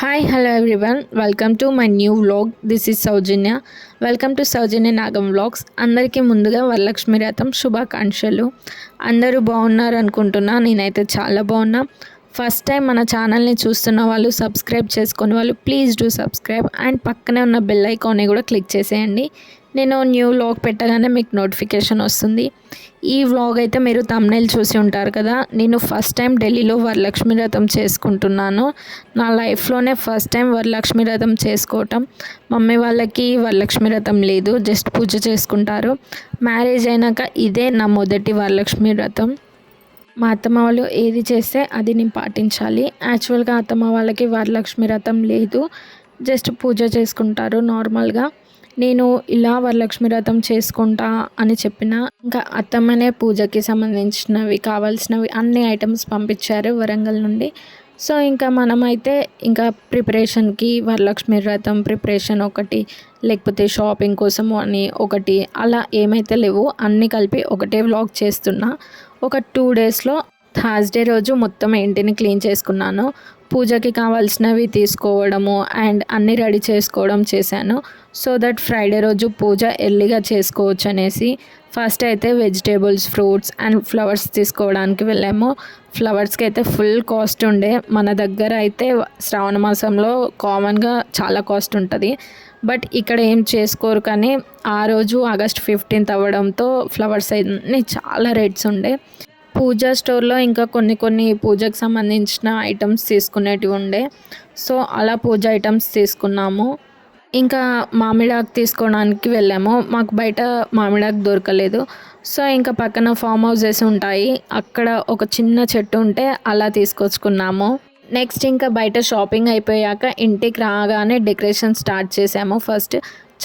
Hi hello everyone welcome to my new vlog this is Soujanya welcome to Soujanya Nagam vlogs అందరికీ ముందుగా వరలక్ష్మి రథం శుభాకాంక్షలు అందరూ బాగున్నారు అనుకుంటున్నా నేనైతే చాలా బాగున్నా ఫస్ట్ టైం మన ఛానల్ని చూస్తున్న వాళ్ళు సబ్స్క్రైబ్ చేసుకునే వాళ్ళు ప్లీజ్ డూ సబ్స్క్రైబ్ అండ్ పక్కనే ఉన్న బెల్ ఐకాన్ని కూడా క్లిక్ చేసేయండి నేను న్యూ వ్లాగ్ పెట్టగానే మీకు నోటిఫికేషన్ వస్తుంది. ఈ వ్లాగ్ అయితే మీరు తమ్నైల్ చూసి ఉంటారు కదా. నేను ఫస్ట్ టైం ఢిల్లీలో వరలక్ష్మి రథం చేసుకుంటున్నాను. నా లైఫ్లోనే ఫస్ట్ టైం వరలక్ష్మి రథం చేసుకోవటం. మమ్మీ వాళ్ళకి వరలక్ష్మి రథం లేదు జస్ట్ పూజ చేసుకుంటారు. మ్యారేజ్ అయినాక ఇదే నా మొదటి వరలక్ష్మి రథం మా అత్తమ్మ వాళ్ళు ఏది చేస్తే అది నేను పాటించాలి. యాక్చువల్గా అత్తమ్మ వాళ్ళకి వరలక్ష్మి రథం లేదు. జస్ట్ పూజ చేసుకుంటారు నార్మల్గా నేను ఇలా వరలక్ష్మి వ్రతం చేసుకుంటా అని చెప్పిన ఇంకా అత్తమ్మనే పూజకి సంబంధించినవి కావాల్సినవి అన్ని ఐటమ్స్ పంపించారు వరంగల్ నుండి. సో ఇంకా మనమైతే ఇంకా ప్రిపరేషన్కి వరలక్ష్మి వ్రతం ప్రిపరేషన్ ఒకటి లేకపోతే షాపింగ్ కోసము అని ఒకటి అలా ఏమైతే లేవు అన్నీ కలిపి ఒకటే వ్లాగ్ చేస్తున్నా. ఒక టూ డేస్లో థర్స్డే రోజు మొత్తం ఇంటిని క్లీన్ చేసుకున్నాను. పూజకి కావాల్సినవి తీసుకోవడము అండ్ అన్నీ రెడీ చేసుకోవడం చేశాను. సో దట్ ఫ్రైడే రోజు పూజ ఎర్లీగా చేసుకోవచ్చు అనేసి ఫస్ట్ అయితే వెజిటేబుల్స్ ఫ్రూట్స్ అండ్ ఫ్లవర్స్ తీసుకోవడానికి వెళ్ళాము. ఫ్లవర్స్కి అయితే ఫుల్ కాస్ట్ ఉండే. మన దగ్గర అయితే శ్రావణ మాసంలో కామన్గా చాలా కాస్ట్ ఉంటుంది. బట్ ఇక్కడ ఏం చేసుకోరు కానీ ఆ రోజు ఆగస్ట్ ఫిఫ్టీన్త్ అవ్వడంతో ఫ్లవర్స్ అన్నీ చాలా రేట్స్ ఉండే. పూజా స్టోర్లో ఇంకా కొన్ని కొన్ని పూజకు సంబంధించిన ఐటమ్స్ తీసుకునేటివి ఉండే. సో అలా పూజ ఐటమ్స్ తీసుకున్నాము. ఇంకా మామిడాకు తీసుకోవడానికి వెళ్ళాము. మాకు బయట మామిడాకు దొరకలేదు. సో ఇంకా పక్కన ఫామ్ హౌసెస్ ఉంటాయి. అక్కడ ఒక చిన్న చెట్టు ఉంటే అలా తీసుకొచ్చుకున్నాము. నెక్స్ట్ ఇంకా బయట షాపింగ్ అయిపోయాక ఇంటికి రాగానే డెకరేషన్ స్టార్ట్ చేసాము ఫస్ట్.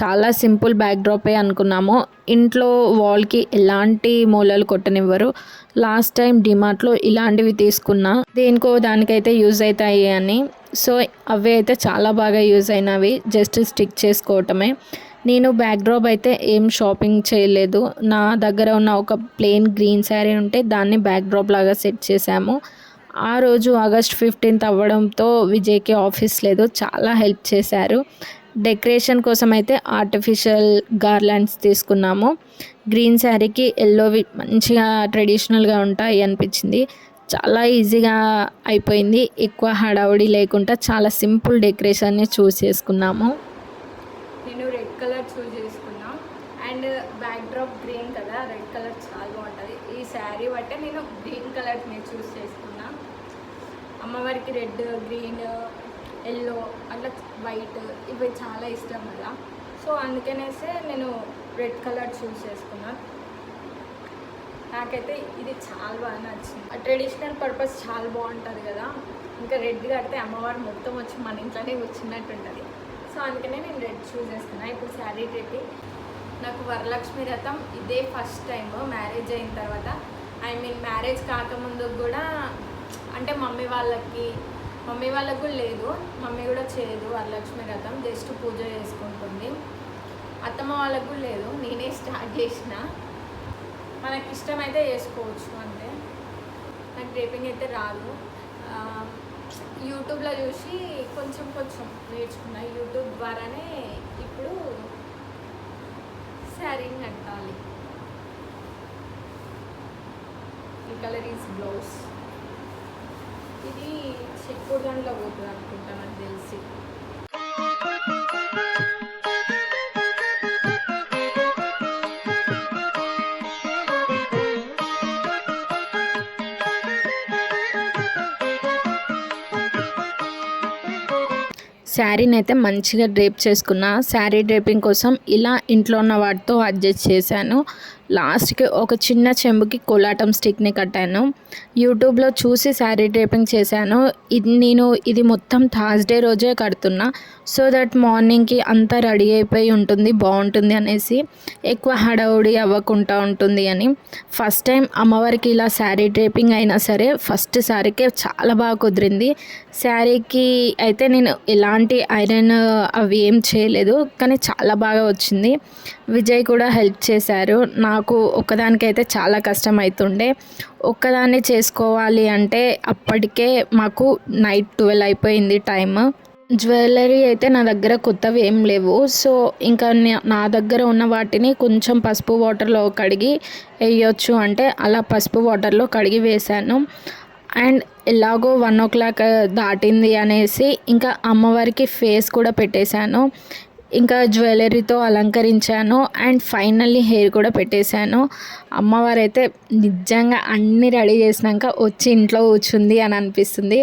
చాలా సింపుల్ బ్యాక్డ్రాపే అనుకున్నాము. ఇంట్లో వాల్కి ఎలాంటి మూలలు కొట్టనివ్వరు. లాస్ట్ టైం డిమార్ట్లో ఇలాంటివి తీసుకున్నా దేనికో దానికైతే యూజ్ అవుతాయి అని. సో అవి అయితే చాలా బాగా యూజ్ అయినవి. జస్ట్ స్టిక్ చేసుకోవటమే. నేను బ్యాక్డ్రాప్ అయితే ఏం షాపింగ్ చేయలేదు. నా దగ్గర ఉన్న ఒక ప్లెయిన్ గ్రీన్ శారీ ఉంటే దాన్ని బ్యాక్ డ్రాప్ లాగా సెట్ చేశాము. ఆ రోజు ఆగస్ట్ ఫిఫ్టీన్త్ అవ్వడంతో విజయ్కి ఆఫీస్ లేదు. చాలా హెల్ప్ చేశారు. డెకరేషన్ కోసం అయితే ఆర్టిఫిషియల్ గార్లాండ్స్ తీసుకున్నాము. గ్రీన్ శారీకి ఎల్లోవి మంచిగా ట్రెడిషనల్గా ఉంటాయి అనిపించింది. చాలా ఈజీగా అయిపోయింది. ఎక్కువ హడావుడి లేకుండా చాలా సింపుల్ డెకరేషన్ని చూస్ చేసుకున్నాము. నేను రెడ్ కలర్ చూస్ చేసుకున్నా. అండ్ బ్యాక్ డ్రాప్ గ్రీన్ కదా రెడ్ కలర్ చాలా బాగుంటుంది. ఈ శారీ బట్టే నేను గ్రీన్ కలర్ని చూస్ చేసుకున్నా. అమ్మవారికి రెడ్ గ్రీన్ ఎల్లో అట్లా వైట్ ఇవి చాలా ఇష్టం కదా. సో అందుకనేసే నేను రెడ్ కలర్ చూస్ చేసుకున్నాను నాకైతే ఇది చాలా బాగా నచ్చింది. ఆ ట్రెడిషనల్ పర్పస్ చాలా బాగుంటుంది కదా. ఇంకా రెడ్ కడితే అమ్మవారు మొత్తం వచ్చి మన ఇంట్లోనే కూర్చున్నట్టు ఉంటుంది సో అందుకనే నేను రెడ్ చూస్ చేసుకున్నాను ఇప్పుడు శారీ పెట్టి నాకు వరలక్ష్మి రథం ఇదే ఫస్ట్ టైం మ్యారేజ్ అయిన తర్వాత. ఐ మీన్ మ్యారేజ్ కాకముందు కూడా అంటే మమ్మీ వాళ్ళకి మమ్మీ వాళ్ళకు కూడా లేదు. మమ్మీ కూడా చేయదు. వరలక్ష్మి వ్రతం జస్ట్ పూజ చేసుకుంటుంది. అత్తమ్మ వాళ్ళకు కూడా లేదు. నేనే స్టార్ట్ చేసిన. మనకి ఇష్టమైతే చేసుకోవచ్చు అంటే నాకు డ్రేపింగ్ అయితే రాదు. యూట్యూబ్లో చూసి కొంచెం కొంచెం నేర్చుకున్నా. యూట్యూబ్ ద్వారానే ఇప్పుడు శారీని కట్టాలి. ఈ కలర్ ఈజ్ బ్లౌజ్. ఇది చెక్కుడు పోతుంది అనుకుంటా నాకు తెలిసి. శారీని అయితే మంచిగా డ్రేప్ చేసుకున్నా. శారీ డ్రేపింగ్ కోసం ఇలా ఇంట్లో ఉన్న వాటితో అడ్జస్ట్ చేశాను. లాస్ట్కి ఒక చిన్న చెంబుకి కోలాటం స్టిక్ని కట్టాను. యూట్యూబ్లో చూసి శారీ డ్రేపింగ్ చేశాను. ఇది నేను ఇది మొత్తం థర్స్డే రోజే కడుతున్నా. సో దట్ మార్నింగ్కి అంతా రెడీ అయిపోయి ఉంటుంది బాగుంటుంది అనేసి ఎక్కువ హడావుడి అవ్వకుండా ఉంటుంది అని. ఫస్ట్ టైం అమ్మవారికి ఇలా శారీ డ్రేపింగ్ అయినా సరే ఫస్ట్ శారీకే చాలా బాగా కుదిరింది. శారీకి అయితే నేను ఎలాంటి ఐరన్ అవి ఏం చేయలేదు కానీ చాలా బాగా వచ్చింది. విజయ్ కూడా హెల్ప్ చేశారు. నా నాకు ఒక్కదానికైతే చాలా కష్టం అవుతుండే ఒక్కదాన్ని చేసుకోవాలి అంటే అప్పటికే మాకు నైట్ ట్వెల్వ్ అయిపోయింది టైం జ్యువెలరీ అయితే నా దగ్గర కొత్తవి ఏం లేవు. సో ఇంకా నా దగ్గర ఉన్న వాటిని కొంచెం పసుపు వాటర్లో కడిగి వేయొచ్చు అంటే అలా పసుపు వాటర్లో కడిగి వేశాను. అండ్ ఎలాగో వన్ ఓ క్లాక్ దాటింది అనేసి ఇంకా అమ్మవారికి ఫేస్ కూడా పెట్టేశాను. ఇంకా జ్యువెలరీతో అలంకరించాను అండ్ ఫైనల్లీ హెయిర్ కూడా పెట్టేశాను. అమ్మవారు అయితే నిజంగా అన్నీ రెడీ చేసినాక వచ్చి ఇంట్లో కూర్చుంది అని అనిపిస్తుంది.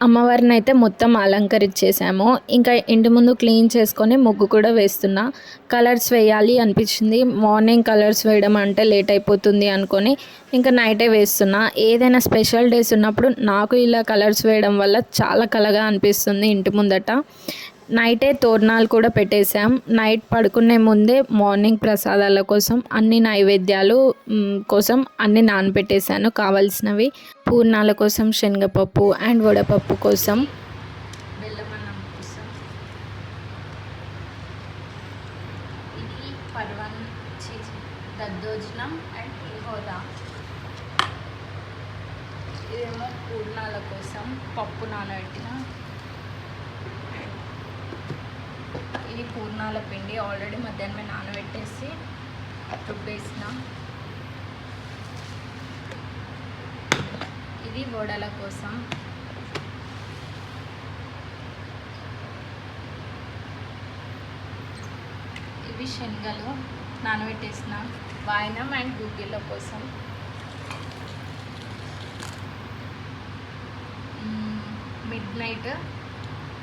అమ్మవారిని అయితే మొత్తం అలంకరించేసాము ఇంకా ఇంటి ముందు క్లీన్ చేసుకొని ముగ్గు కూడా వేస్తున్నా. కలర్స్ వేయాలి అనిపించింది. మార్నింగ్ కలర్స్ వేయడం అంటే లేట్ అయిపోతుంది అనుకొని ఇంకా నైటే వేస్తున్నా. ఏదైనా స్పెషల్ డేస్ ఉన్నప్పుడు నాకు ఇలా కలర్స్ వేయడం వల్ల చాలా కలగా అనిపిస్తుంది ఇంటి ముందట. నైటే తోరణాలు కూడా పెట్టేశాం. నైట్ పడుకునే ముందే మార్నింగ్ ప్రసాదాల కోసం అన్ని నైవేద్యాలు కోసం అన్ని నానబెట్టేశాను కావాల్సినవి. పూర్ణాల కోసం శనగపప్పు అండ్ వడపప్పు కోసం. దద్దోజనం అండ్ పులిహోర. ఇదేమో పూర్ణాల కోసం పప్పు నానబెట్టిన ఇది పూర్ణాల పిండి ఆల్రెడీ మధ్యాహ్నమే నానబెట్టేసి రుబ్బేసిన. ఇది వడల కోసం. ఇవి శనగలు నానబెట్టేసిన. వాయినం అండ్ గుగ్గిళ్ళ కోసం. మిడ్ నైట్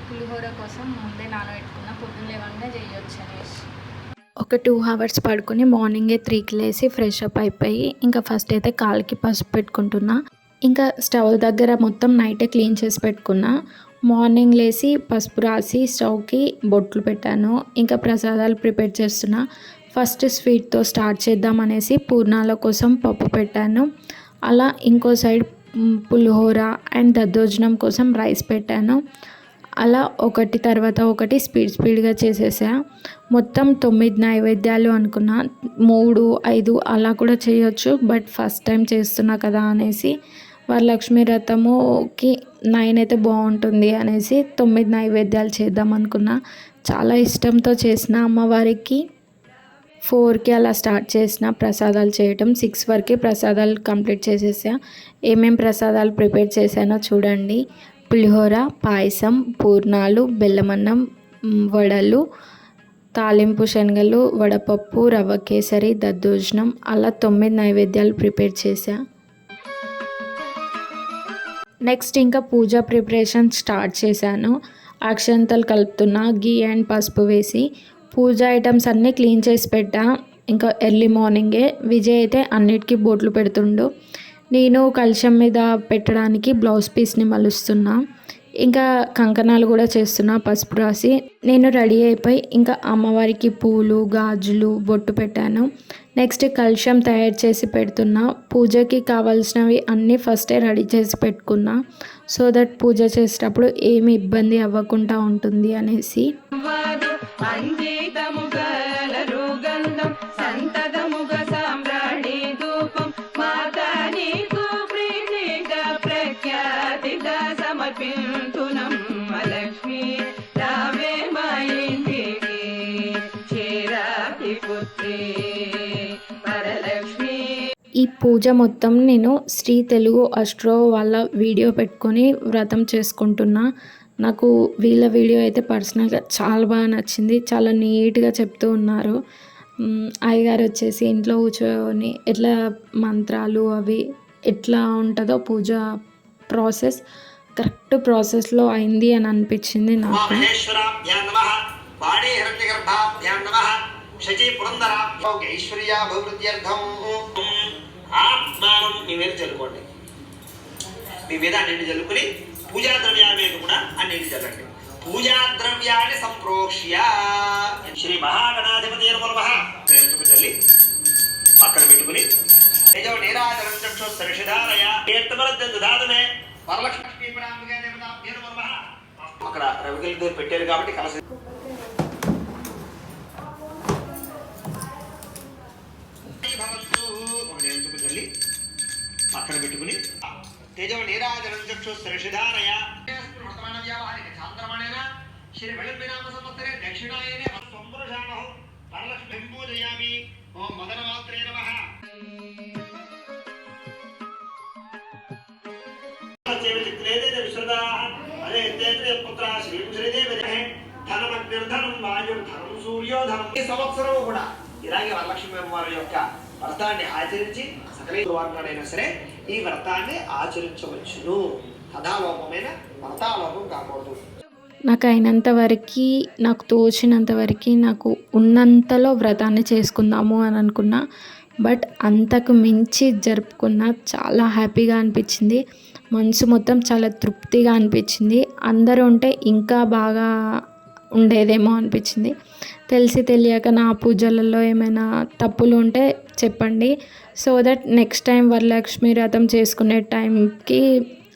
పులిహోర కోసం ముందే నానబెట్టుకున్న పొద్దున్న లేవగానే చేయొచ్చు అనేసి ఒక టూ అవర్స్ పడుకొని మార్నింగే త్రీకి లేసి ఫ్రెష్ అప్ అయిపోయి ఇంకా ఫస్ట్ అయితే కాళ్ళకి పసుపు పెట్టుకుంటున్నా. ఇంకా స్టవ్ దగ్గర మొత్తం నైటే క్లీన్ చేసి పెట్టుకున్నా. మార్నింగ్ లేసి పసుపు రాసి స్టవ్కి బొట్లు పెట్టాను. ఇంకా ప్రసాదాలు ప్రిపేర్ చేస్తున్నా. ఫస్ట్ స్వీట్తో స్టార్ట్ చేద్దాం అనేసి పూర్ణాల కోసం పప్పు పెట్టాను. అలా ఇంకో సైడ్ పులిహోర అండ్ దద్దోజనం కోసం రైస్ పెట్టాను. అలా ఒకటి తర్వాత ఒకటి స్పీడ్ స్పీడ్గా చేసేసా. మొత్తం తొమ్మిది నైవేద్యాలు అనుకున్నా. మూడు ఐదు అలా కూడా చేయొచ్చు. బట్ ఫస్ట్ టైం చేస్తున్నా కదా అనేసి వరలక్ష్మి రథముకి నైన్ అయితే బాగుంటుంది అనేసి తొమ్మిది నైవేద్యాలు చేద్దాం అనుకున్నా. చాలా ఇష్టంతో చేసిన అమ్మవారికి ఫోర్కి అలా స్టార్ట్ చేసిన ప్రసాదాలు చేయటం సిక్స్ వరకే ప్రసాదాలు కంప్లీట్ చేసేసా. ఏమేం ప్రసాదాలు ప్రిపేర్ చేశానో చూడండి. పులిహోర పాయసం పూర్ణాలు బెల్లమన్నం వడలు తాలింపు శనగలు వడపప్పు రవ్వ కేసరి దద్దోజనం అలా తొమ్మిది నైవేద్యాలు ప్రిపేర్ చేశా. నెక్స్ట్ ఇంకా పూజ ప్రిపరేషన్ స్టార్ట్ చేశాను. అక్షంతలు కలుపుతున్నా గీ అండ్ పసుపు వేసి పూజ ఐటమ్స్ అన్నీ క్లీన్ చేసి పెట్టా. ఇంకా ఎర్లీ మార్నింగే విజయ్ అయితే అన్నిటికీ బోట్లు పెడుతుండు. నేను కలశం మీద పెట్టడానికి బ్లౌజ్ పీస్ని మలుస్తున్నా. ఇంకా కంకణాలు కూడా చేస్తున్నా పసుపు రాసి. నేను రెడీ అయిపోయి ఇంకా అమ్మవారికి పూలు గాజులు బొట్టు పెట్టాను. నెక్స్ట్ కలశం తయారు చేసి పెడుతున్నా. పూజకి కావాల్సినవి అన్నీ ఫస్టే రెడీ చేసి పెట్టుకున్నా. సో దట్ పూజ చేసేటప్పుడు ఏమి ఇబ్బంది అవ్వకుండా ఉంటుంది అనేసి. పూజ మొత్తం నేను శ్రీ తెలుగు అస్ట్రో వాళ్ళ వీడియో పెట్టుకొని వ్రతం చేసుకుంటున్నా. నాకు వీళ్ళ వీడియో అయితే పర్సనల్గా చాలా బాగా నచ్చింది. చాలా నీట్గా చెప్తూ ఉన్నారు. అయ్యగారు వచ్చేసి ఇంట్లో కూర్చొని ఎట్లా మంత్రాలు అవి ఎట్లా ఉంటుందో పూజ ప్రాసెస్ కరెక్ట్ ప్రాసెస్లో అయింది అని అనిపించింది నాకు. ఐశ్వర్యాభివృద్ధ్యర్థం. ఆత్మానం మీ మీద చల్లుకోండి. మీ మీద అన్నింటి చల్లుకుని పూజా ద్రవ్యాల మీద కూడా అన్నింటి చల్లండి. పూజా ద్రవ్యాన్ని సంప్రోక్ష్య. శ్రీ మహాగణాధిపతి నమ చల్లి పక్కన పెట్టుకుని నిజం నీరాజనం చక్షు సరిషిధారయ కీర్తమరద్దు దాదునే వరలక్ష్మీ అక్కడ రవికల్ గారు పెట్టారు కాబట్టి కలసి సంపురుషామహ వరలక్ష్మి పూజయామి ఓం మదనమాత్రే నమః చేవిత్రేదే విశ్రదాః అదే తేత్రే పుత్ర శ్రీ శ్రీదేవి ధనమగ్నిర్ధనం వాయుర్ధనం సూర్యోధనం ఈ సంవత్సరం కూడా ఇలాగే వరలక్ష్మి అమ్మవారి యొక్క వ్రతాన్ని ఆచరించి సకల వారినైనా సరే ఈ వ్రతాన్ని ఆచరించవచ్చును. కథాలోపమైన వ్రతాలోపం కాకూడదు. నాకు అయినంత వరకు నాకు తోచినంత వరకు నాకు ఉన్నంతలో వ్రతాన్ని చేసుకుందాము అని అనుకున్నా. బట్ అంతకు మించి జరుపుకున్న చాలా హ్యాపీగా అనిపించింది. మనసు మొత్తం చాలా తృప్తిగా అనిపించింది. అందరూ ఉంటే ఇంకా బాగా ఉండేదేమో అనిపించింది. తెలిసి తెలియక నా పూజలలో ఏమైనా తప్పులు ఉంటే చెప్పండి. So that next time Varalakshmi వ్రతం చేసుకునే టైంకి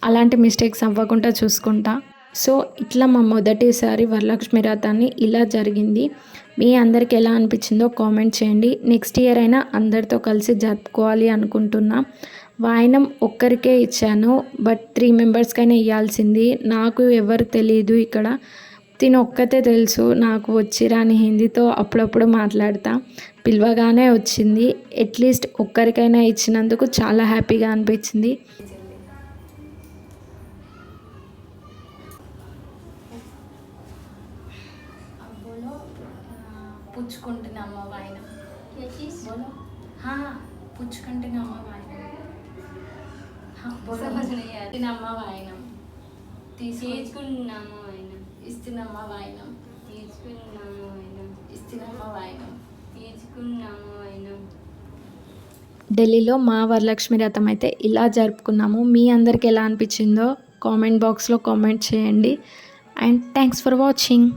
అలాంటి మిస్టేక్స్ అవ్వకుండా చూసుకుంటా. సో ఇట్లా మా మొదటిసారి వరలక్ష్మి వ్రతాన్ని ఇలా జరిగింది. మీ అందరికి ఎలా అనిపించిందో కామెంట్ చేయండి. నెక్స్ట్ ఇయర్ అయినా అందరితో కలిసి జరుపుకోవాలి అనుకుంటున్నా. వాయనం ఒక్కరికే ఇచ్చాను బట్ త్రీ మెంబర్స్కైనా ఇవ్వాల్సింది నాకు ఎవరు తెలియదు ఇక్కడ. తిను ఒక్కతే తెలుసు. నాకు వచ్చిరాని హిందీతో అప్పుడప్పుడు మాట్లాడతా. పిలవగానే వచ్చింది. అట్లీస్ట్ ఒక్కరికైనా ఇచ్చినందుకు చాలా హ్యాపీగా అనిపించింది. పుచ్చుకుంటున్నామా తీసుకున్నాము వాయనం ఇస్తున్నామా వాయనం వాయనం ఇస్తున్నామా వాయనం తీసుకున్నామా వాయనం ఢిల్లీలో మా వరలక్ష్మి వ్రతం అయితే ఇలా జరుపుకున్నాము. మీ అందరికి ఎలా అనిపించిందో కామెంట్ బాక్స్లో కామెంట్ చేయండి. And thanks for watching.